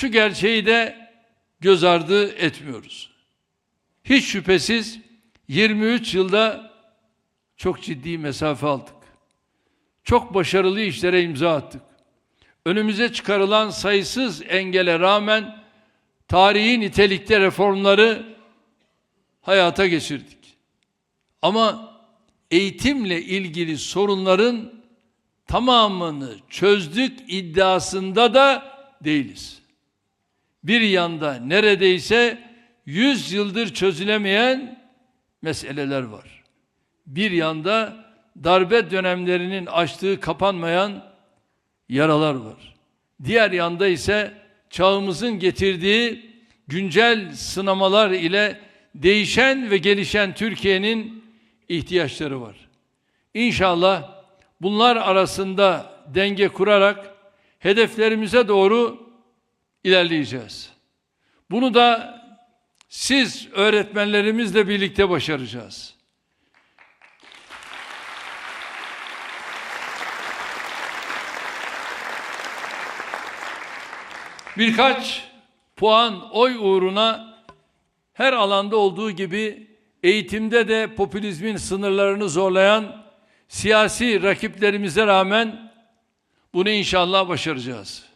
şu gerçeği de göz ardı etmiyoruz. Hiç şüphesiz 23 yılda çok ciddi mesafe aldık. Çok başarılı işlere imza attık. Önümüze çıkarılan sayısız engele rağmen tarihi nitelikte reformları hayata geçirdik. Ama eğitimle ilgili sorunların tamamını çözdük iddiasında da değiliz. Bir yanda neredeyse 100 yıldır çözülemeyen meseleler var. Bir yanda darbe dönemlerinin açtığı kapanmayan yaralar var. Diğer yanda ise çağımızın getirdiği güncel sınamalar ile değişen ve gelişen Türkiye'nin ihtiyaçları var. İnşallah bunlar arasında denge kurarak hedeflerimize doğru ilerleyeceğiz. Bunu da siz öğretmenlerimizle birlikte başaracağız. Birkaç puan oy uğruna her alanda olduğu gibi eğitimde de popülizmin sınırlarını zorlayan siyasi rakiplerimize rağmen bunu inşallah başaracağız.